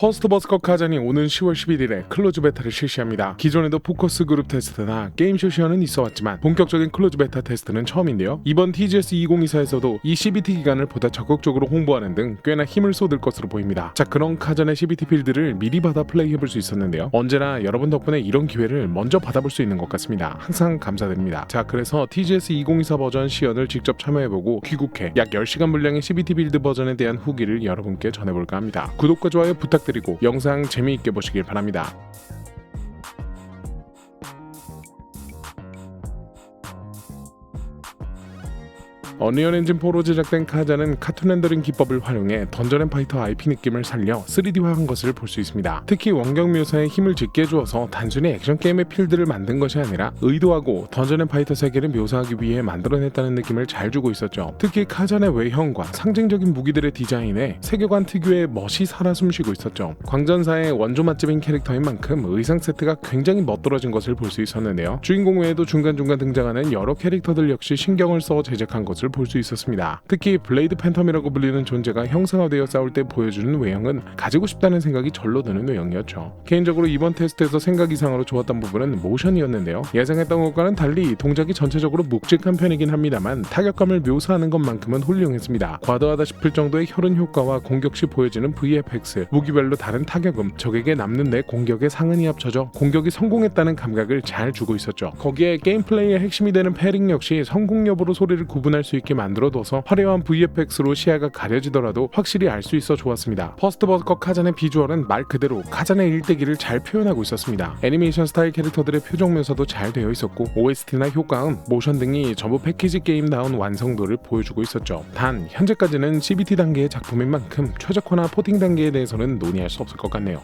퍼스트 버스커 카잔이 오는 10월 11일에 클로즈 베타를 실시합니다. 기존에도 포커스 그룹 테스트나 게임 쇼시어는 있어왔지만 본격적인 클로즈 베타 테스트는 처음인데요. 이번 TGS 2024에서도 이 CBT 기간을 보다 적극적으로 홍보하는 등 꽤나 힘을 쏟을 것으로 보입니다. 자 그런 카잔의 CBT 필드를 미리 받아 플레이해볼 수 있었는데요. 언제나 여러분 덕분에 이런 기회를 먼저 받아볼 수 있는 것 같습니다. 항상 감사드립니다. 자 그래서 TGS 2024 버전 시연을 직접 참여해보고 귀국해 약 10시간 분량의 CBT 빌드 버전에 대한 후기를 여러분께 전해볼까 합니다. 구독과 좋아요 부탁드립니다. 드리고 영상 재미있게 보시길 바랍니다. 어니언 엔진 4로 제작된 카자는 카툰 렌더링 기법을 활용해 던전 앤 파이터 IP 느낌을 살려 3D화한 것을 볼 수 있습니다. 특히 원격 묘사에 힘을 짙게 주어서 단순히 액션 게임의 필드를 만든 것이 아니라 의도하고 던전 앤 파이터 세계를 묘사하기 위해 만들어냈다는 느낌을 잘 주고 있었죠. 특히 카잔의 외형과 상징적인 무기들의 디자인에 세계관 특유의 멋이 살아 숨쉬고 있었죠. 광전사의 원조 맛집인 캐릭터인 만큼 의상 세트가 굉장히 멋들어진 것을 볼 수 있었는데요. 주인공 외에도 중간중간 등장하는 여러 캐릭터들 역시 신경을 써 제작한 것을 볼 수 있었습니다. 특히 블레이드 팬텀이라고 불리는 존재가 형상화되어 싸울 때 보여주는 외형은 가지고 싶다는 생각이 절로 드는 외형이었죠. 개인적으로 이번 테스트에서 생각 이상으로 좋았던 부분은 모션이었는데요. 예상했던 것과는 달리 동작이 전체적으로 묵직한 편이긴 합니다만 타격감을 묘사하는 것만큼은 훌륭했습니다. 과도하다 싶을 정도의 혈흔 효과와 공격 시 보여지는 VFX, 무기별로 다른 타격음, 적에게 남는 내 공격의 상흔이 합쳐져 공격이 성공했다는 감각을 잘 주고 있었죠. 거기에 게임 플레이의 핵심이 되는 패링 역시 성공 여부로 소리를 구분할 수 있게 만들어둬서 화려한 VFX로 시야가 가려지더라도 확실히 알 수 있어 좋았습니다. 퍼스트 버스커 카잔의 비주얼은 말 그대로 카잔의 일대기를 잘 표현하고 있었습니다. 애니메이션 스타일 캐릭터들의 표정 묘사도 잘 되어 있었고 OST나 효과음, 모션 등이 전부 패키지 게임다운 완성도를 보여주고 있었죠. 단 현재까지는 CBT 단계의 작품인 만큼 최적화나 포팅 단계에 대해서는 논의할 수 없을 것 같네요.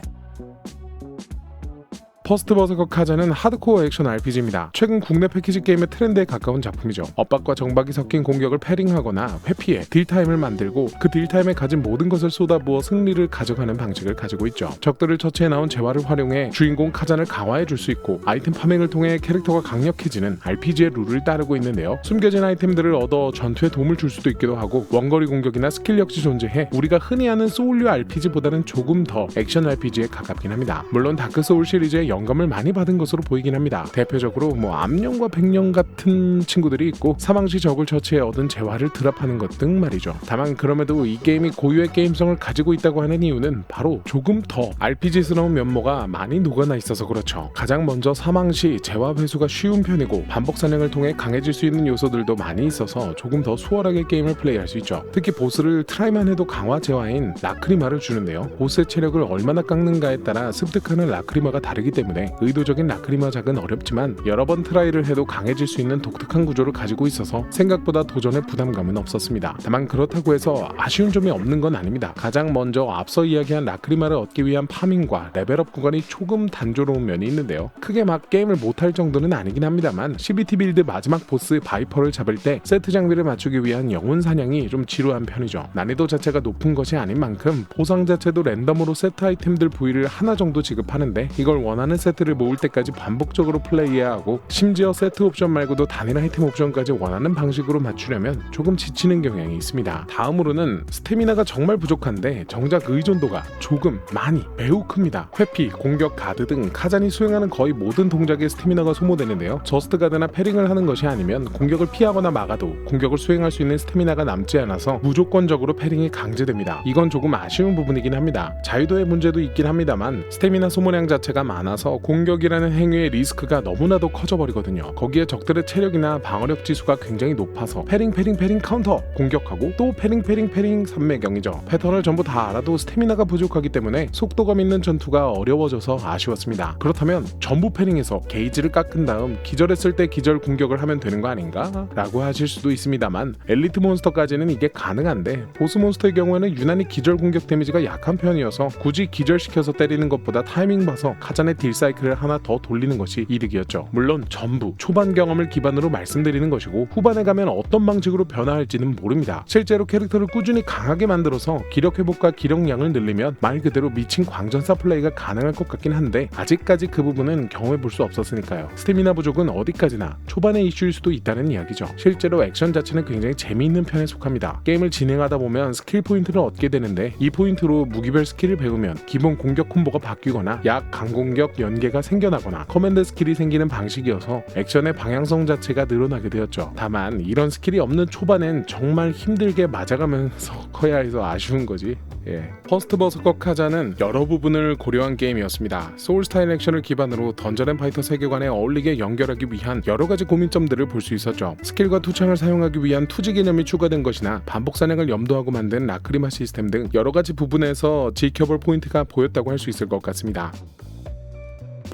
퍼스트 버스커 카자는 하드코어 액션 RPG입니다. 최근 국내 패키지 게임의 트렌드에 가까운 작품이죠. 엇박과 정박이 섞인 공격을 패링하거나 회피해 딜타임을 만들고 그 딜타임에 가진 모든 것을 쏟아부어 승리를 가져가는 방식을 가지고 있죠. 적들을 처치해 나온 재화를 활용해 주인공 카잔을 강화해 줄 수 있고 아이템 파밍을 통해 캐릭터가 강력해지는 RPG의 룰을 따르고 있는데요. 숨겨진 아이템들을 얻어 전투에 도움을 줄 수도 있기도 하고 원거리 공격이나 스킬 역시 존재해 우리가 흔히 아는 소울류 RPG보다는 조금 더 액션 RPG에 가깝긴 합니다. 물론 다크 소울 시리즈의 영감을 많이 받은 것으로 보이긴 합니다. 대표적으로 뭐 암령과 백령 같은 친구들이 있고 사망 시 적을 처치해 얻은 재화를 드랍하는 것 등 말이죠. 다만 그럼에도 이 게임이 고유의 게임성을 가지고 있다고 하는 이유는 바로 조금 더 RPG스러운 면모가 많이 녹아나 있어서 그렇죠. 가장 먼저 사망 시 재화 회수가 쉬운 편이고 반복 사냥을 통해 강해질 수 있는 요소들도 많이 있어서 조금 더 수월하게 게임을 플레이할 수 있죠. 특히 보스를 트라이만 해도 강화 재화인 라크리마를 주는데요. 보스의 체력을 얼마나 깎는가에 따라 습득하는 라크리마가 다르기 때문에 의도적인 라크리마 작은 어렵지만 여러 번 트라이를 해도 강해질 수 있는 독특한 구조를 가지고 있어서 생각보다 도전의 부담감은 없었습니다. 다만 그렇다고 해서 아쉬운 점이 없는 건 아닙니다. 가장 먼저 앞서 이야기한 라크리마를 얻기 위한 파밍과 레벨업 구간이 조금 단조로운 면이 있는데요. 크게 막 게임을 못할 정도는 아니긴 합니다만 CBT 빌드 마지막 보스 바이퍼를 잡을 때 세트 장비를 맞추기 위한 영혼 사냥이 좀 지루한 편이죠. 난이도 자체가 높은 것이 아닌 만큼 보상 자체도 랜덤으로 세트 아이템들 부위를 하나 정도 지급하는데 이걸 원하는 세트를 모을 때까지 반복적으로 플레이해야 하고 심지어 세트 옵션 말고도 단일 아이템 옵션까지 원하는 방식으로 맞추려면 조금 지치는 경향이 있습니다. 다음으로는 스태미나가 정말 부족한데 정작 의존도가 조금 많이 매우 큽니다. 회피, 공격, 가드 등 카잔이 수행하는 거의 모든 동작에 스태미나가 소모되는데요. 저스트 가드나 패링을 하는 것이 아니면 공격을 피하거나 막아도 공격을 수행할 수 있는 스태미나가 남지 않아서 무조건적으로 패링이 강제됩니다. 이건 조금 아쉬운 부분이긴 합니다. 자유도의 문제도 있긴 합니다만 스태미나 소모량 자체가 많아서 공격이라는 행위의 리스크가 너무나도 커져버리거든요. 거기에 적들의 체력이나 방어력 지수가 굉장히 높아서 패링 패링 패링 카운터 공격하고 또 패링 패링 패링 삼매경이죠. 패턴을 전부 다 알아도 스태미나가 부족하기 때문에 속도감 있는 전투가 어려워져서 아쉬웠습니다. 그렇다면 전부 패링해서 게이지를 깎은 다음 기절했을 때 기절 공격을 하면 되는 거 아닌가? 라고 하실 수도 있습니다만 엘리트 몬스터까지는 이게 가능한데 보스 몬스터의 경우에는 유난히 기절 공격 데미지가 약한 편이어서 굳이 기절시켜서 때리는 것보다 타이밍 봐서 카잔의 딜 사이클을 하나 더 돌리는 것이 이득이었죠. 물론 전부 초반 경험을 기반으로 말씀드리는 것이고 후반에 가면 어떤 방식으로 변화할지는 모릅니다. 실제로 캐릭터를 꾸준히 강하게 만들어서 기력 회복과 기력량을 늘리면 말 그대로 미친 광전사 플레이가 가능할 것 같긴 한데 아직까지 그 부분은 경험해 볼 수 없었으니까요. 스태미나 부족은 어디까지나 초반의 이슈일 수도 있다는 이야기죠. 실제로 액션 자체는 굉장히 재미있는 편에 속합니다. 게임을 진행하다 보면 스킬 포인트를 얻게 되는데 이 포인트로 무기별 스킬을 배우면 기본 공격 콤보가 바뀌거나 약 강공격 연계가 생겨나거나 커맨드 스킬이 생기는 방식이어서 액션의 방향성 자체가 늘어나게 되었죠. 다만 이런 스킬이 없는 초반엔 정말 힘들게 맞아가면서 커야 해서 아쉬운 거지. 예. 퍼스트 버스커 카자는 여러 부분을 고려한 게임이었습니다. 소울 스타일 액션을 기반으로 던전 앤 파이터 세계관에 어울리게 연결하기 위한 여러 가지 고민점들을 볼 수 있었죠. 스킬과 투창을 사용하기 위한 투지 개념이 추가된 것이나 반복 사냥을 염두하고 만든 라크리마 시스템 등 여러 가지 부분에서 지켜볼 포인트가 보였다고 할 수 있을 것 같습니다.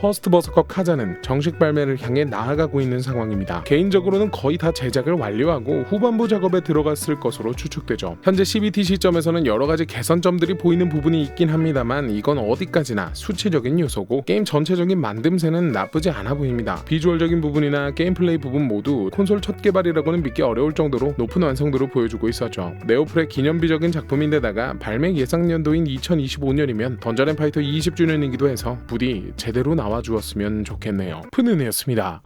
퍼스트 버스커 카자는 정식 발매를 향해 나아가고 있는 상황입니다. 개인적으로는 거의 다 제작을 완료하고 후반부 작업에 들어갔을 것으로 추측되죠. 현재 CBT 시점에서는 여러 가지 개선점들이 보이는 부분이 있긴 합니다만 이건 어디까지나 수치적인 요소고 게임 전체적인 만듦새는 나쁘지 않아 보입니다. 비주얼적인 부분이나 게임 플레이 부분 모두 콘솔 첫 개발이라고는 믿기 어려울 정도로 높은 완성도를 보여주고 있었죠. 네오플의 기념비적인 작품인데다가 발매 예상 연도인 2025년이면 던전 앤 파이터 20주년이기도 해서 부디 제대로 나와 주었으면 좋겠네요. 푸는이었습니다.